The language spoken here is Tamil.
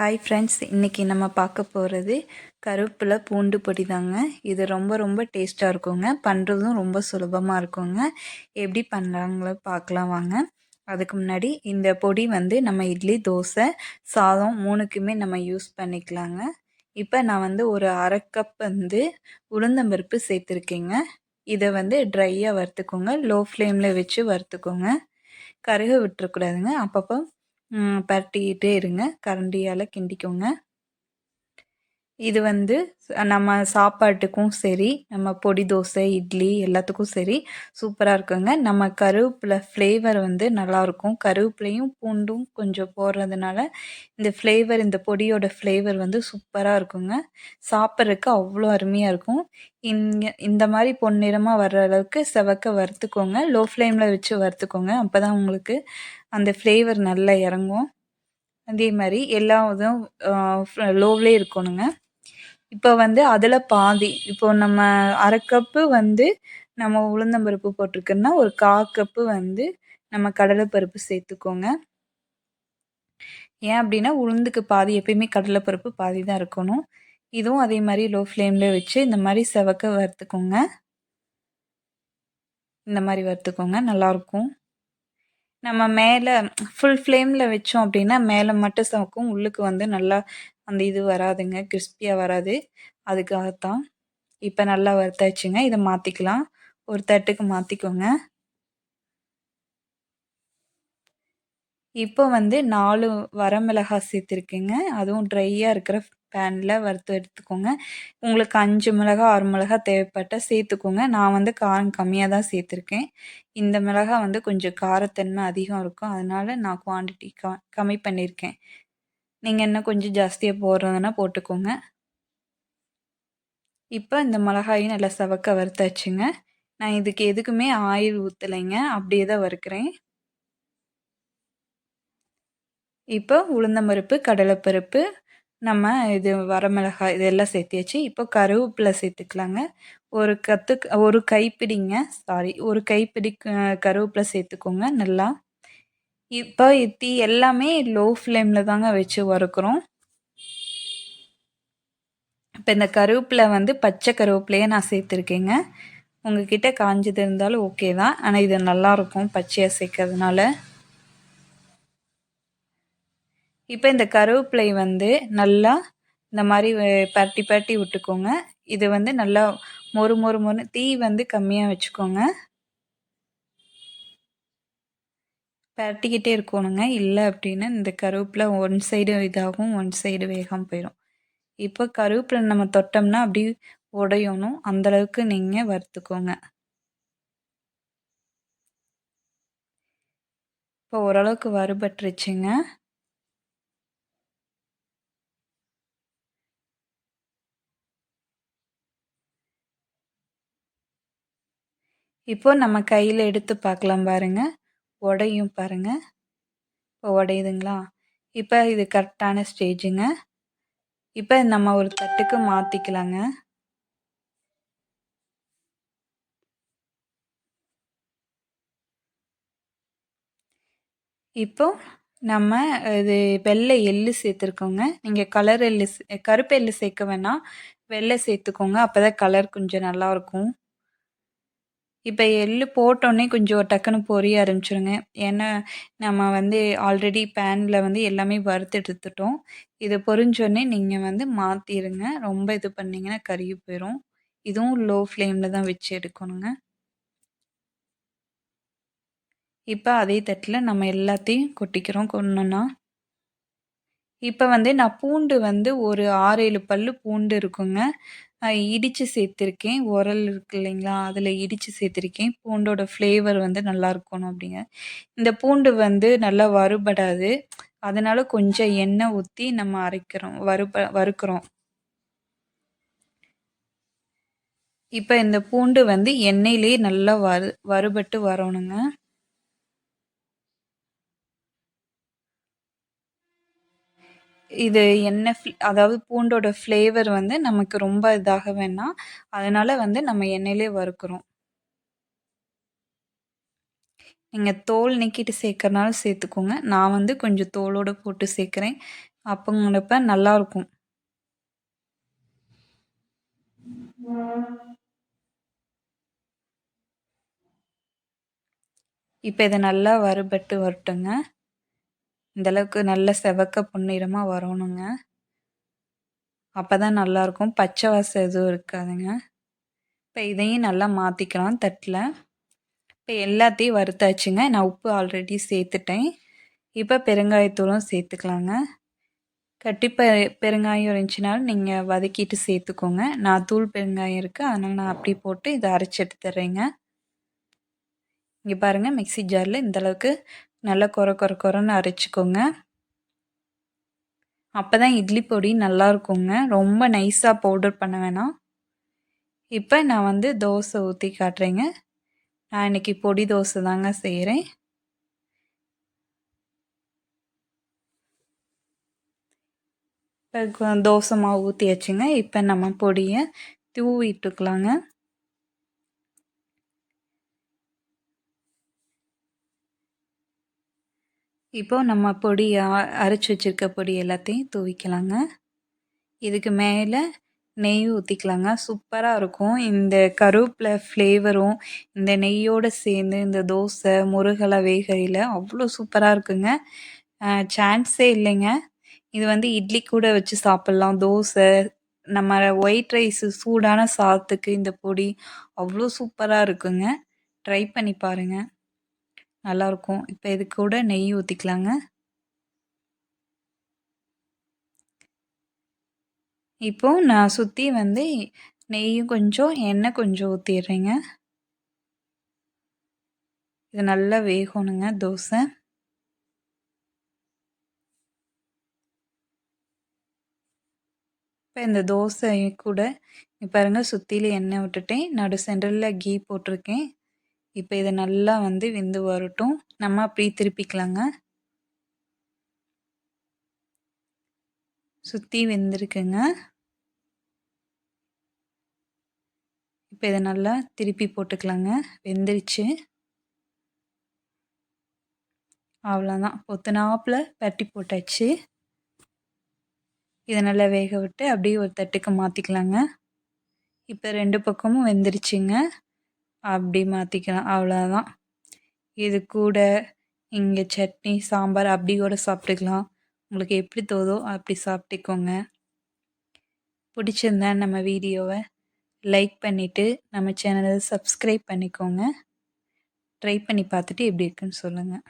ஹாய் ஃப்ரெண்ட்ஸ் இன்றைக்கி நம்ம பார்க்க போகிறது கருவேப்பிலை பூண்டு பொடி தாங்க இது ரொம்ப ரொம்ப டேஸ்ட்டாக இருக்குங்க. பண்ணுறதும் ரொம்ப சுலபமாக இருக்குங்க. எப்படி பண்ணுறாங்களோ பார்க்கலாம் வாங்க. அதுக்கு முன்னாடி இந்த பொடி வந்து நம்ம இட்லி தோசை சாதம் மூணுக்குமே நம்ம யூஸ் பண்ணிக்கலாங்க. இப்போ நான் வந்து ஒரு அரை கப் வந்து உளுந்தம்பருப்பு சேர்த்துருக்கேங்க. இதை வந்து ட்ரையாக வறுத்துக்கோங்க. லோ ஃப்ளேமில் வச்சு வறுத்துக்கோங்க. கருக விட்டுறக்கூடாதுங்க. அப்பப்போ பரட்டிக்கிட்டே இருங்க. கரண்டியால் கிண்டிக்கோங்க. இது வந்து நம்ம சாப்பாட்டுக்கும் சரி நம்ம பொடி தோசை இட்லி எல்லாத்துக்கும் சரி சூப்பராக இருக்குங்க. நம்ம கருவேப்பிலை ஃப்ளேவர் வந்து நல்லாயிருக்கும் கருவேப்பிலையும் பூண்டும் கொஞ்சம் போடுறதுனால இந்த ஃப்ளேவர் இந்த பொடியோட ஃப்ளேவர் வந்து சூப்பராக இருக்குங்க. சாப்பிட்றதுக்கு அவ்வளோ அருமையாக இருக்கும். இங்கே இந்த மாதிரி பொன்னிறமாக வர்ற அளவுக்கு செவக்க வறுத்துக்கோங்க. லோ ஃப்ளேமில் வச்சு வறுத்துக்கோங்க. அப்போ தான் உங்களுக்கு அந்த ஃப்ளேவர் நல்லா இறங்கும். அதே மாதிரி எல்லா இதுவும் லோவிலே இருக்கணுங்க. இப்போ வந்து அதில் பாதி இப்போ நம்ம அரை கப்பு வந்து நம்ம உளுந்தம்பருப்பு போட்டிருக்கோன்னா ஒரு கா கப்பு வந்து நம்ம கடலைப்பருப்பு சேர்த்துக்கோங்க. ஏன் அப்படின்னா உளுந்துக்கு பாதி எப்பயுமே கடலைப்பருப்பு பாதி தான் இருக்கணும். இதுவும் அதே மாதிரி லோ ஃப்ளேமில் வச்சு இந்த மாதிரி செவக்க வறுத்துக்கோங்க. இந்த மாதிரி வறுத்துக்கோங்க நல்லாயிருக்கும் நம்ம மேலே ஃபுல் ஃப்ளேமில் வச்சோம் அப்படின்னா மேலே மட்டும் சமைக்கும். உள்ளுக்கு வந்து நல்லா அந்த இது வராதுங்க. கிறிஸ்பியாக வராது. அதுக்காகத்தான் இப்போ நல்லா வறுத்தாச்சுங்க. இதை மாற்றிக்கலாம் ஒரு தட்டுக்கு மாற்றிக்கோங்க இப்போ வந்து நாலு வரமிளகாய் சேர்த்துருக்கேங்க. அதுவும் ட்ரையாக இருக்கிற பேனில் வறுத்து எடுத்துக்கோங்க. உங்களுக்கு அஞ்சு மிளகா ஆறு மிளகா தேவைப்பட்ட சேர்த்துக்கோங்க. நான் வந்து காரம் கம்மியாக தான் சேர்த்துருக்கேன். இந்த மிளகா வந்து கொஞ்சம் காரத்தன்மை அதிகம் இருக்கும். அதனால் நான் குவான்டிட்டி க கம்மி பண்ணியிருக்கேன் நீங்கள் இன்னும் கொஞ்சம் ஜாஸ்தியாக போடுறதுன்னா போட்டுக்கோங்க. இப்போ இந்த மிளகாயும் நல்லா சவக்க வறுத்தாச்சுங்க நான் இதுக்கு எதுக்குமே ஆயில் ஊற்றலைங்க அப்படியே தான் வறுக்கிறேன். இப்போ உளுந்தம்பருப்பு கடலைப்பருப்பு நம்ம இது வரமிளகாய் இதெல்லாம் சேர்த்தியாச்சு இப்போ கருவேப்பிலை சேர்த்துக்கலாங்க. ஒரு கத்து ஒரு கைப்பிடிங்க சாரி ஒரு கைப்பிடி கருவேப்பிலை சேர்த்துக்கோங்க நல்லா. இப்போ தீ எல்லாமே லோ ஃப்ளேமில் தாங்க வச்சு வறுக்கிறோம். இப்போ இந்த கருவேப்பிலை வந்து பச்சை கருவேப்பிலையே நான் சேர்த்துருக்கேங்க. உங்ககிட்ட காஞ்சது இருந்தாலும் ஓகே தான். ஆனால் இது நல்லாயிருக்கும் பச்சையாக சேர்க்கறதுனால. இப்போ இந்த கருவேப்பிலை வந்து நல்லா இந்த மாதிரி பரட்டி பரட்டி விட்டுக்கோங்க. இது வந்து நல்லா மொறு மொறு மொறு தீ வந்து கம்மியாக வச்சுக்கோங்க. பரட்டிக்கிட்டே இருக்கணுங்க. இல்லை அப்படின்னா இந்த கருவேப்பிலை ஒன் சைடு இதாகும் ஒன் சைடு வேகாமல் போயிடும் இப்போ கருவேப்பிலை நம்ம தொட்டோம்னா அப்படி உடையணும். அந்தளவுக்கு நீங்கள் வறுத்துக்கோங்க. இப்போ ஓரளவுக்கு வறுபட்டுருச்சுங்க. இப்போ நம்ம கையில் எடுத்து பார்க்கலாம் பாருங்க. உடையும் பாருங்க. இப்போ உடையுதுங்களா? இப்போ இது கரெக்டான ஸ்டேஜுங்க. இப்போ நம்ம ஒரு தட்டுக்கு மாற்றிக்கலாங்க இப்போ நம்ம இது வெள்ளை எள்ளு சேர்த்துருக்கோங்க. நீங்கள் கலர் எள்ளு கருப்பு எள்ளு சேர்க்க வேணாம். வெள்ளை சேர்த்துக்கோங்க. அப்போ தான் கலர் கொஞ்சம் நல்லாயிருக்கும் இப்போ எள்ளு போட்டோன்னே கொஞ்சம் டக்குன்னு பொரிய ஆரம்பிச்சிருங்க. ஏன்னா நம்ம வந்து ஆல்ரெடி பேனில் வந்து எல்லாமே வறுத்து எடுத்துட்டோம். இது பொரிஞ்சோடனே நீங்கள் வந்து மாற்றிடுங்க ரொம்ப இது பண்ணிங்கன்னா கருகி போயிடும் இதுவும் லோ ஃப்ளேமில் தான் வச்சு எடுக்கணுங்க. இப்போ அதே தட்டில் நம்ம எல்லாத்தையும் கொட்டிக்கிறோம் கொன்னோன்னா இப்போ வந்து நான் பூண்டு வந்து ஒரு ஆறு ஏழு பல் பூண்டு இருக்குங்க. இடித்து சேர்த்துருக்கேன். உரல் இருக்கு இல்லைங்களா? அதில் இடித்து சேர்த்துருக்கேன். பூண்டோட ஃப்ளேவர் வந்து நல்லா இருக்கணும் அப்படிங்க. இந்த பூண்டு வந்து நல்லா வறுபடாது. அதனால் கொஞ்சம் எண்ணெய் ஊற்றி நம்ம அரைக்கிறோம். வறுப வறுக்கிறோம். இப்போ இந்த பூண்டு வந்து எண்ணெயிலே நல்லா வறு வறுபட்டு வரணுங்க. இது எண்ணெய் அதாவது பூண்டோட ஃப்ளேவர் வந்து நமக்கு ரொம்ப இதாக வேணாம் அதனால் வந்து நம்ம எண்ணெயிலே வறுக்கிறோம். நீங்கள் தோல் நீக்கிட்டு சேர்க்கறனாலும் சேர்த்துக்கோங்க. நான் வந்து கொஞ்சம் தோலோடு போட்டு சேர்க்குறேன். அப்போங்கிறப்ப நல்லாயிருக்கும் இப்போ இதை நல்லா வறுபட்டு வரட்டுங்க. இந்தளவுக்கு நல்ல செவக்க பொன்னிறமாக வரணுங்க. அப்போ தான் நல்லாயிருக்கும் பச்சை வாசம் எதுவும் இருக்காதுங்க. இப்போ இதையும் நல்லா மாற்றிக்கலாம் தட்டில். இப்போ எல்லாத்தையும் வறுத்தாச்சுங்க. நான் உப்பு ஆல்ரெடி சேர்த்துட்டேன். இப்போ பெருங்காயத்தூளும் சேர்த்துக்கலாங்க. கட்டி பெ பெருங்காயம் இருந்துச்சுனாலும் நீங்கள் வதக்கிட்டு சேர்த்துக்கோங்க. நான் தூள் பெருங்காயம் இருக்குது அதனால் நான் அப்படி போட்டு இதை அரைச்சி எடுத்துறேங்க இங்கே பாருங்கள் மிக்சி ஜாரில் இந்தளவுக்கு நல்லா குறை குறை குறைன்னு அரைச்சிக்கோங்க. அப்போ தான் இட்லி பொடி நல்லா இருக்குங்க ரொம்ப நைஸாக பவுடர் பண்ண வேணாம். இப்போ நான் வந்து தோசை ஊற்றி காட்டுறேங்க. நான் இன்றைக்கி பொடி தோசை தாங்க செய்கிறேன் இப்போ தோசை மாவு ஊற்றியாச்சுங்க இப்போ நம்ம பொடியை தூவிட்டுக்கலாங்க. இப்போது நம்ம பொடி அரைச்சி வச்சுருக்க பொடி எல்லாத்தையும் தூவிக்கலாங்க. இதுக்கு மேலே நெய் ஊற்றிக்கலாங்க சூப்பராக இருக்கும். இந்த கருவேப்பிலை ஃப்ளேவரும் இந்த நெய்யோடு சேர்ந்து இந்த தோசை முருகலை வேகையில் அவ்வளோ சூப்பராக இருக்குங்க. சான்ஸே இல்லைங்க. இது வந்து இட்லி கூட வச்சு சாப்பிட்லாம். தோசை நம்ம ஒயிட் ரைஸு சூடான சாதத்துக்கு இந்த பொடி அவ்வளோ சூப்பராக இருக்குங்க. ட்ரை பண்ணி பாருங்கள் நல்லாயிருக்கும் இப்போ இது கூட நெய் ஊற்றிக்கலாங்க இப்போது நான் சுற்றி வந்து நெய்யும் கொஞ்சம் எண்ணெய் கொஞ்சம் ஊற்றிடுறேங்க இது நல்லா வேகணுங்க தோசை. இப்போ இந்த தோசை கூட பாருங்கள் சுற்றியில் எண்ணெய் விட்டுட்டேன். நடு சென்டரில் கீ போட்டிருக்கேன். இப்போ இதை நல்லா வந்து வெந்து வரட்டும். நம்ம அப்படியே திருப்பிக்கலாங்க. சுற்றி வெந்திருக்குங்க. இப்போ இதை நல்லா திருப்பி போட்டுக்கலாங்க. வெந்துருச்சு. அவ்வளோதான். பொத்துனாப்பில் பட்டி போட்டாச்சு. இதை நல்லா வேக விட்டு அப்படியே ஒரு தட்டுக்கு மாற்றிக்கலாங்க இப்போ ரெண்டு பக்கமும் வெந்துருச்சுங்க. அப்படி மாற்றிக்கலாம் அவ்வளோதான் இது கூட இங்கே சட்னி சாம்பார் அப்படி கூட சாப்பிட்டுக்கலாம். உங்களுக்கு எப்படி தோதோ அப்படி சாப்பிட்டுக்கோங்க. பிடிச்சிருந்தா நம்ம வீடியோவை லைக் பண்ணிவிட்டு நம்ம சேனலை சப்ஸ்கிரைப் பண்ணிக்கோங்க. ட்ரை பண்ணி பார்த்துட்டு எப்படி இருக்குன்னு சொல்லுங்கள்